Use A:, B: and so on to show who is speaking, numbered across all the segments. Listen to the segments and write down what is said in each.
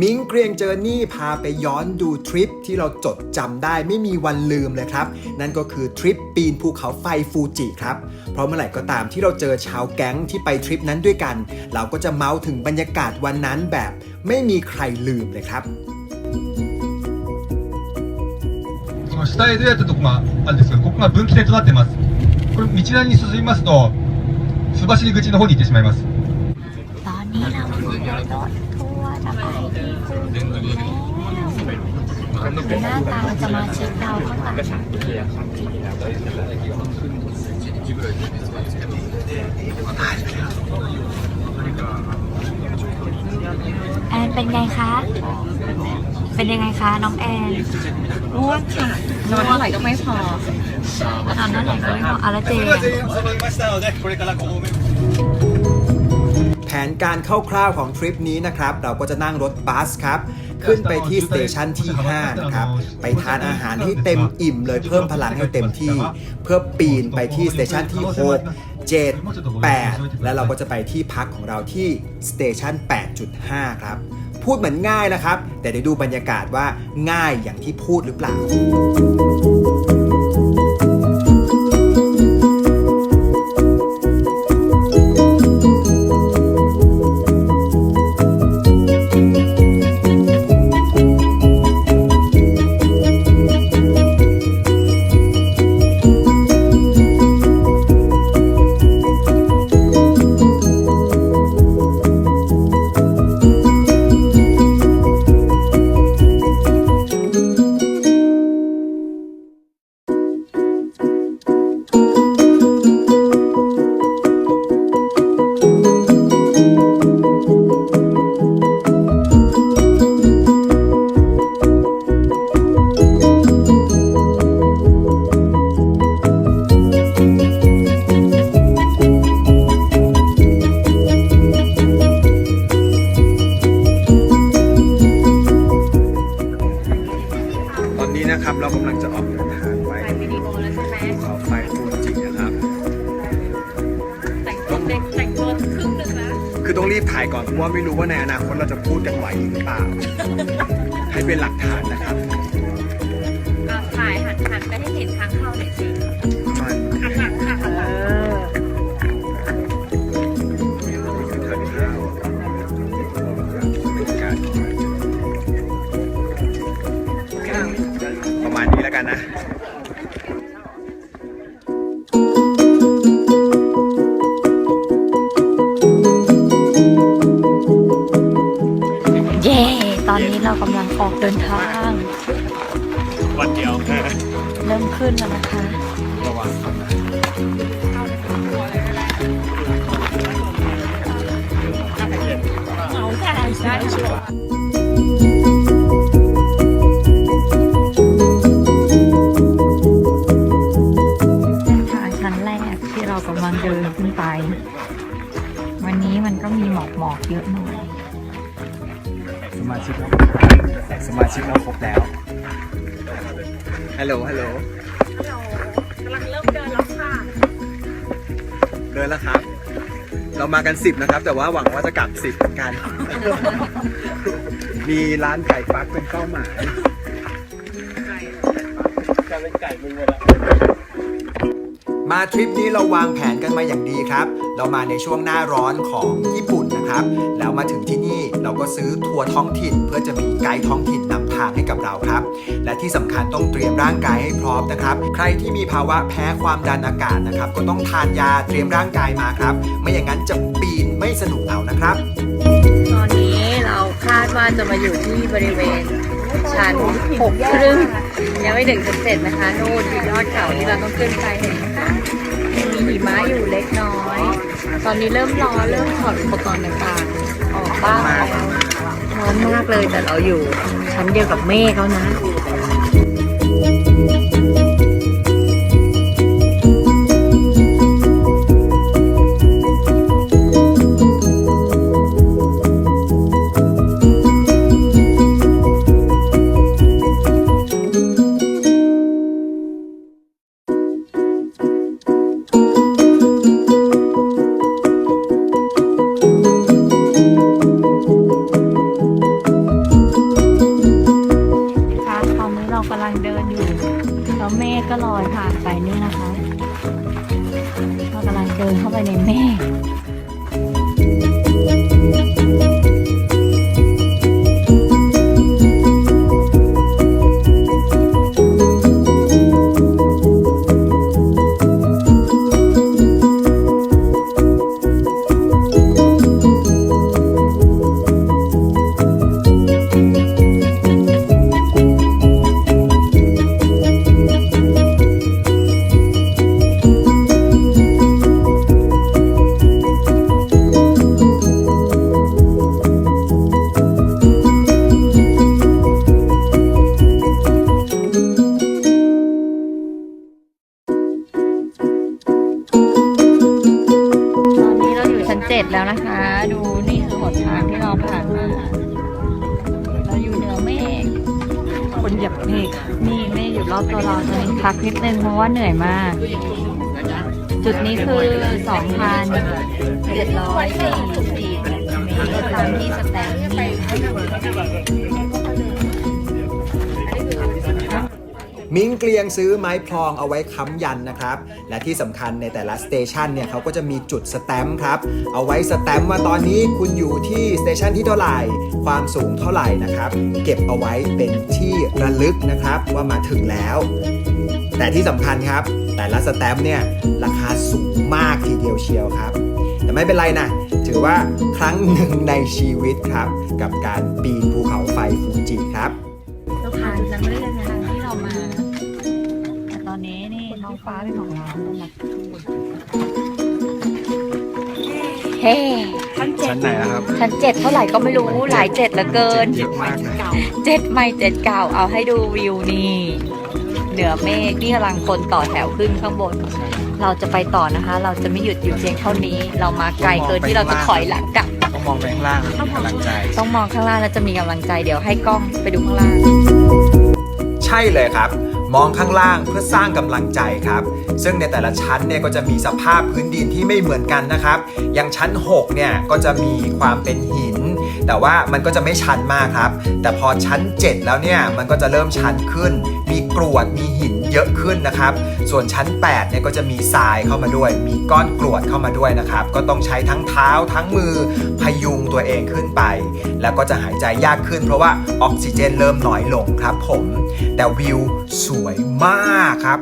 A: มิงเกรียงเจอร์นี่พาไปย้อนดูทริปที่เราจดจำได้ไม่มีวันลืมเลยครับ นั่นก็คือทริปปีนภูเขาไฟฟูจิครับ เพราะเมื่อไหร่ก็ตามที่เราเจอชาวแก๊งที่ไปทริปนั้นด้วยกัน เราก็จะเมาส์ถึงบรรยากาศวันนั้นแบบ ไม่มีใครลืมเลยครับ
B: その下へ出会ったとこがあるんですけど、ここが分岐点となってます。これ道なりに進みますと、須走り口の方に行ってしまいます。
C: จะไปที่ฟูจิแล้วดูหน้าตาจะมาเช็คเราข้างหลังแอนเป็นไงคะ เป็นยังไงคะน้องแอน
D: ง่วงค่ะนอนเท่าไหร่ก็ไม่พอ
C: นอนนั่นไหนก็ไม่พออะไรเจ
B: それでは全員揃いましたので、これから5合目。
A: แผนการคร่าวๆของทริปนี้นะครับ เราก็จะนั่งรถบัสครับ ขึ้นไปที่สเตชันที่ 5 นะครับ ไปทานอาหารให้เต็มอิ่มเลยเพิ่มพลังให้เต็มที่ เพื่อปีนไปที่สเตชันที่ 6 7 8 แล้วเราก็จะไปที่พักของเราที่สเตชัน8.5 ครับ พูดเหมือนง่ายนะครับ แต่เดี๋ยวดูบรรยากาศว่าง่ายอย่างที่พูดหรือเปล่า คือ
D: ต้
A: องรีบถ่ายก่อนเพราะว่าไม่รู้ว่าในอนาคตเราจะพูดกันไหวหรือเปล่า ให้เป็นหลักฐานนะครับ
D: ออ
A: ก
C: เดินทาง
A: วันเดียว
C: เริ่มขึ้นแล้วนะคะ
A: ระวัง
D: เอาถ่ายได้ค่ะ
C: ทางชั้นแรกที่เรากำลังเดินขึ้นไป วันนี้มันก็มีหมอกหมอกๆเยอะหน่อย
A: สมาชิกเราสมาชิกเราครบแล้ว ฮัลโหล ฮัลโหล
D: กำลังเริ่มเดินแล้วค่ะ
A: เดินแล้วครับ เรามากันสิบนะครับ แต่ว่าหวังว่าจะกลับสิบเหมือนกัน มีร้านไก่ฟักเป็นเป้าหมายมาทริปนี้เราวางแผนกันมาอย่างดีครับ เรามาในช่วงหน้าร้อนของญี่ปุ่นนะครับ แล้วมาถึงที่นี่เรา ก็ซื้อทัวร์ท้องถิ่น เพื่อจะมีไกด์ท้องถิ่นนำทางให้กับเราครับ และที่สำคัญต้องเตรียมร่างกายให้พร้อมนะครับ ใครที่มีภาวะแพ้ความดันอากาศนะครับ ก็ต้องทานยาเตรียมร่างกายมาครับ ไม่อย่างนั้นจะปีนไม่สนุกเอานะครับ
D: ตอนนี้เราคาดว่าจะมาอยู่ที่บริเวณชั้นหกครึ่งยังไม่ถึงชั้นเจ็ดนะคะนู่นคือยอดเขาที่เราต้องขึ้นไปเห็นไหมคะมีหิมะอยู่เล็กน้อย ตอนนี้เริ่มร้อนเริ่มถอดอุปกรณ์ต่างๆ ออกบ้างแล้วร้อนมากเลยแต่เราอยู่ชั้นเดียวกับเมฆแล้วนะ
C: ฆก็ลอยผ่านไปนี่นะคะเรากำลังเดินเข้าไปในเมฆ คนเหยียบเมฆนี่เมฆอยู่รอบตัวเราเลยพักนิดนึงเพราะว่าเหนื่อยมาก จุดนี้คือ2,704เมตรตามที่สแตนนี่
A: มิ้งเกลียงซื้อไม้พลองเอาไว้ค้ำยันนะครับ และที่สำคัญในแต่ละสเตชันเนี่ยเขาก็จะมีจุดสแตมป์ครับ เอาไว้สแตมป์ว่าตอนนี้คุณอยู่ที่สเตชันที่เท่าไหร่ ความสูงเท่าไหร่นะครับ เก็บเอาไว้เป็นที่ระลึกนะครับว่ามาถึงแล้ว แต่ที่สำคัญครับ แต่ละสแตมป์เนี่ยราคาสูงมากทีเดียวเชียวครับ แต่ไม่เป็นไรนะถือว่าครั้งหนึ่งในชีวิตครับ กับการปีนภูเขาไฟฟูจิครับ
C: เราผ่านทางเลื่อนทางที่เราม ฟ้าเป็นของเราแบบเฮ้ชั้นเจ็ด
A: ชั้นไหนนะครับ
C: ชั้นเจ็ดเท่าไหร่ก็ไม่รู้หลายเจ็ดเหลือเกิน
A: เยอะมากนะ
C: เจ็ดไม่เจ็ดเก่าเอาให้ดูวิวนี่เหนือเมฆนี่กำลังคนต่อแถวขึ้นข้างบน เราจะไปต่อนะคะ เราจะไม่หยุดอยู่เพียงเท่านี้ เรามาไกลเกินที่เราจะถอยหลังกลับ
A: ต้องมองไปข้างล่างมีกำลังใจ
C: ต้องมองข้างล่างแล้วจะมีกำลังใจเดี๋ยวให้กล้องไปดูข้างล่าง
A: ใช่เลยครับ มองข้างล่างเพื่อสร้างกำลังใจครับ ซึ่งในแต่ละชั้นเนี่ยก็จะมีสภาพพื้นดินที่ไม่เหมือนกันนะครับ อย่างชั้น 6 เนี่ยก็จะมีความเป็นหิน แต่ว่ามันก็จะไม่ชันมากครับ แต่พอชั้น 7 แล้วเนี่ยมันก็จะเริ่มชันขึ้น มีกรวดมีหินเยอะขึ้นนะครับ ส่วนชั้น8เนี่ยก็จะมีทรายเข้ามาด้วย มีก้อนกรวดเข้ามาด้วยนะครับ ก็ต้องใช้ทั้งเท้าทั้งมือพยุงตัวเองขึ้นไป แล้วก็จะหายใจยากขึ้น เพราะว่าออกซิเจนเริ่มน้อยลงครับผม แต่วิวสวยมากครับ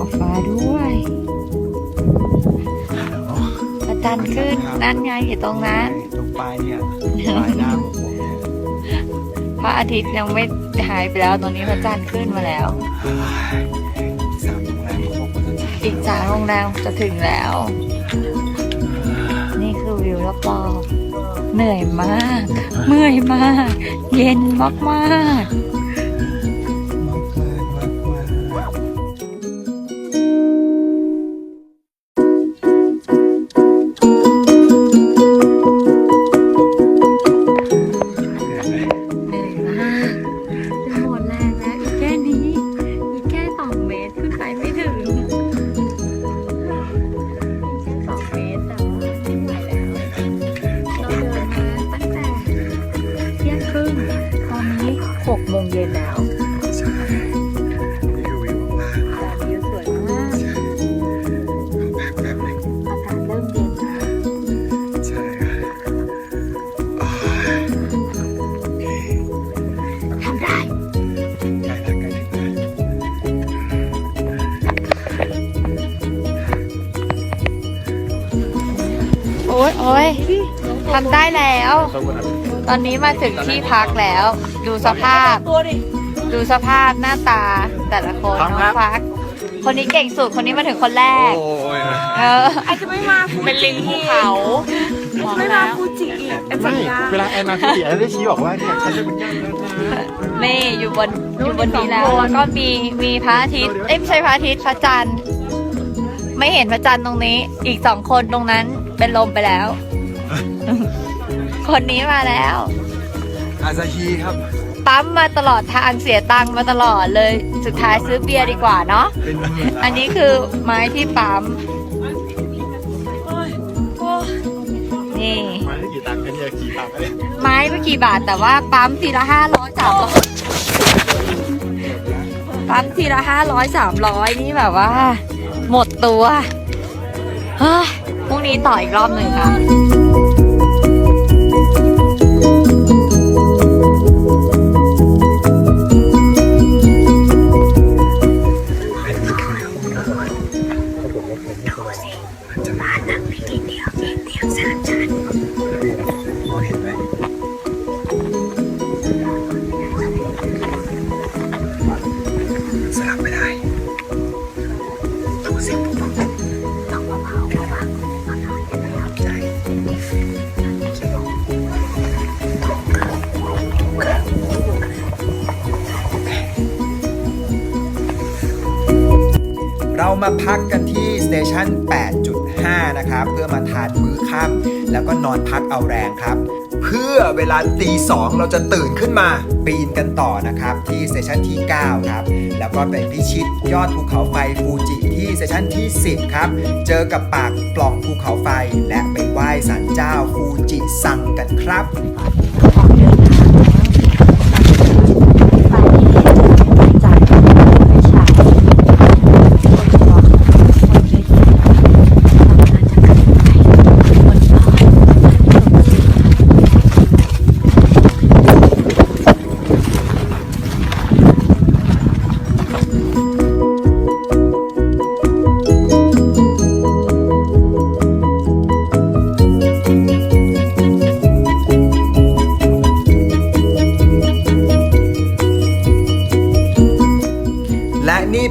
C: อบฟ้าด้วยพระจันทร์ขึ้นนั่นไงอยู่ตรงนั้น
A: ตรงปลายเนี่ยปลายหน้าของผมเนี่ย
C: พระอาทิตย์ยังไม่หายไปแล้วตอนนี้พระจันทร์ขึ้นมาแล้ว
A: สามโรงแรมเขาบอกว่าจะ
C: อีกสามโรงแรมจะถึงแล้ว นี่คือวิวรอบๆเหนื่อยมาก เมื่อยมาก เย็นมาก
A: ม ย
C: โอ๊ยทำได้
A: แล้ว
C: ตอนนี้มาถึงที่พักแล้ว ดูสภาพ ดูสภาพหน้าตาแต่ละคนน้องฟัก คนนี้เก่งสุด คนนี้มาถึงคนแรก
A: โอ้ย
C: เออไอจะไม่มาเป็นลิงภูเขาไม่มาฟูจิอีก
E: ไม่เวลาแอนมาคุยแอนได้ชี้บอกว่าเนี่ยฉันเป็นคนย่างแล้วนะ
C: นี่อยู่บนอยู่บนนี้แล้วแล้วก็มีมีพระอาทิตย์เอ้ยไม่ใช่พระอาทิตย์พระจันทร์ไม่เห็นพระจันทร์ตรงนี้ อีกสองคนตรงนั้น เป็นลมไปแล้ว คนนี้มาแล้ว
A: อาซาฮีครับ
C: ปั๊มมาตลอดทางเสียตังค์มาตลอดเลย สุดท้ายซื้อเบียร์ดีกว่าเนาะ
A: เป็น
C: อันนี้คือไม้ที่ปั๊ม นี่
E: มาได้กี่ตังค์กันเนี่ยกี่ตังค์กันเนี่ย
C: ไม้ไม่กี่บาทแต่ว่าปั๊มทีละห้าร้อยสามร้อยปั๊มทีละห้าร้อยสามร้อยนี่แบบว่า หมดตัวเฮ้ย พรุ่งนี้ต่ออีกรอบหนึ่งค่ะ
A: มาพักกันที่สเตชัน8.5 นะครับ เพื่อมาทานมื้อค่ำแล้วก็นอนพักเอาแรงครับ เพื่อเวลาตีสองเราจะตื่นขึ้นมาปีนกันต่อนะครับ ที่สเตชันที่ 9 ครับ แล้วก็ไปพิชิตยอดภูเขาไฟฟูจิที่สเตชันที่ 10 ครับ เจอกับปากปล่องภูเขาไฟและไปไหว้ศาลเจ้าฟูจิซังกันครับ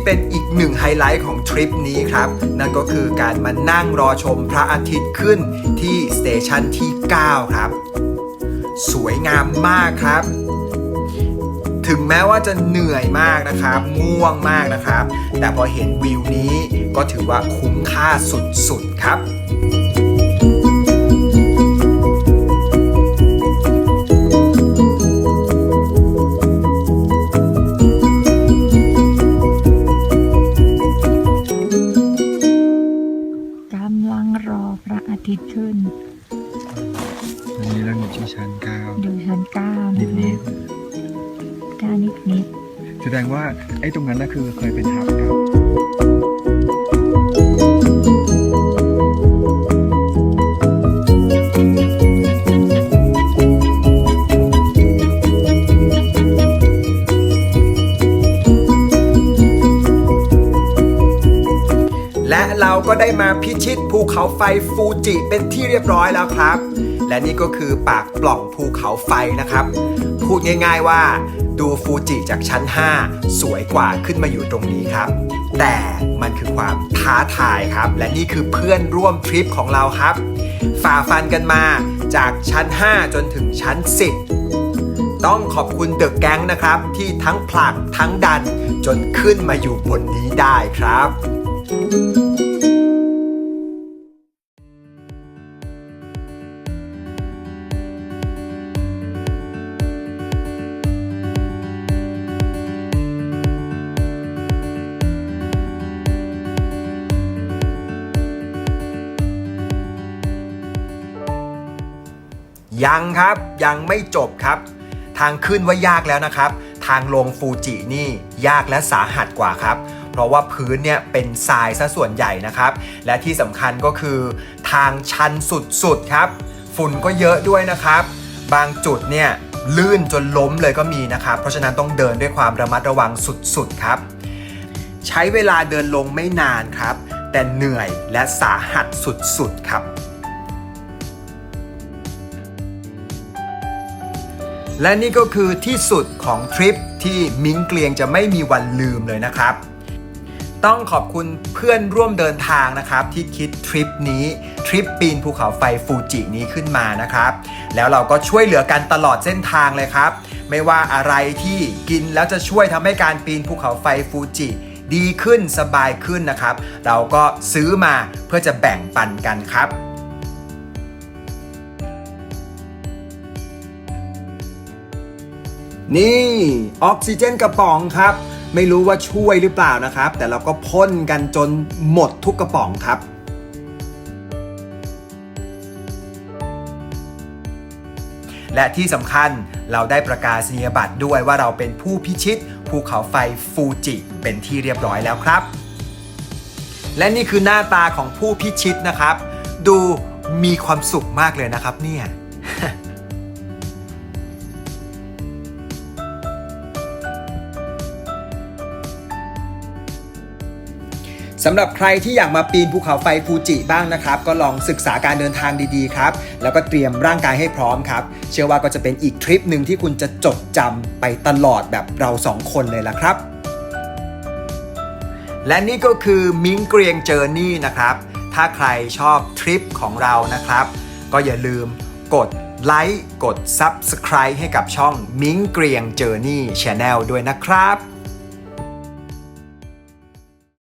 C: เป็นอี
A: กหนึ่งไฮไลท์ของทริปนี้ครับ นั่นก็คือการมานั่งรอชมพระอาทิตย์ขึ้นที่สเตชันที่ 9 ครับ สวยงามมากครับ ถึงแม้ว่าจะเหนื่อยมากนะครับ ง่วงมากนะครับ แต่พอเห็นวิวนี้ก็ถือว่าคุ้มค่าสุดๆครับ ก็ได้มาพิชิตภูเขาไฟฟูจิเป็นที่เรียบร้อยแล้วครับ และนี่ก็คือปากปล่องภูเขาไฟนะครับ พูดง่ายๆว่า ดูฟูจิจากชั้น 5 สวยกว่าขึ้นมาอยู่ตรงนี้ครับ แต่มันคือความท้าทายครับ และนี่คือเพื่อนร่วมทริปของเราครับ ฝ่าฟันกันมาจากชั้น 5 จนถึงชั้น 10ต้องขอบคุณเดอะแก๊งนะครับ ที่ทั้งผลักทั้งดันจนขึ้นมาอยู่บนนี้ได้ครับ ยังครับยังไม่จบครับ ทางขึ้นว่ายากแล้วนะครับ ทางลงฟูจินี่ยากและสาหัสกว่าครับเพราะว่าพื้นเนี่ยเป็นทรายซะส่วนใหญ่นะครับ และที่สำคัญก็คือทางชันสุดๆครับ ฝุ่นก็เยอะด้วยนะครับ บางจุดเนี่ยลื่นจนล้มเลยก็มีนะครับ เพราะฉะนั้นต้องเดินด้วยความระมัดระวังสุดๆครับ ใช้เวลาเดินลงไม่นานครับ แต่เหนื่อยและสาหัสสุดๆครับ และนี่ก็คือที่สุดของทริปที่มิ้งเกลียงจะไม่มีวันลืมเลยนะครับ ต้องขอบคุณเพื่อนร่วมเดินทางนะครับ ที่คิดทริปนี้ทริปปีนภูเขาไฟฟูจินี้ขึ้นมานะครับ แล้วเราก็ช่วยเหลือกันตลอดเส้นทางเลยครับ ไม่ว่าอะไรที่กินแล้วจะช่วยทำให้การปีนภูเขาไฟฟูจิดีขึ้นสบายขึ้นนะครับ เราก็ซื้อมาเพื่อจะแบ่งปันกันครับ นี่ออกซิเจนกระป๋องครับ ไม่รู้ว่าช่วยหรือเปล่านะครับ แต่เราก็พ่นกันจนหมดทุกกระป๋องครับและที่สำคัญเราได้ประกาศนียบัตรด้วยว่าเราเป็นผู้พิชิตภูเขาไฟฟูจิเป็นที่เรียบร้อยแล้วครับ และนี่คือหน้าตาของผู้พิชิตนะครับ ดูมีความสุขมากเลยนะครับเนี่ย สำหรับใครที่อยากมาปีนภูเขาไฟฟูจิบ้างนะครับ ก็ลองศึกษาการเดินทางดีๆครับ แล้วก็เตรียมร่างกายให้พร้อมครับ เชื่อว่าก็จะเป็นอีกทริปหนึ่งที่คุณจะจดจำไปตลอดแบบเราสองคนเลยละครับ และนี่ก็คือมิงเกรียงเจอร์นี่นะครับ ถ้าใครชอบทริปของเรานะครับ ก็อย่าลืมกดไลค์กด Subscribe ให้กับช่องมิงเกรียงเจอร์นี่ช n แนลด้วยนะครับ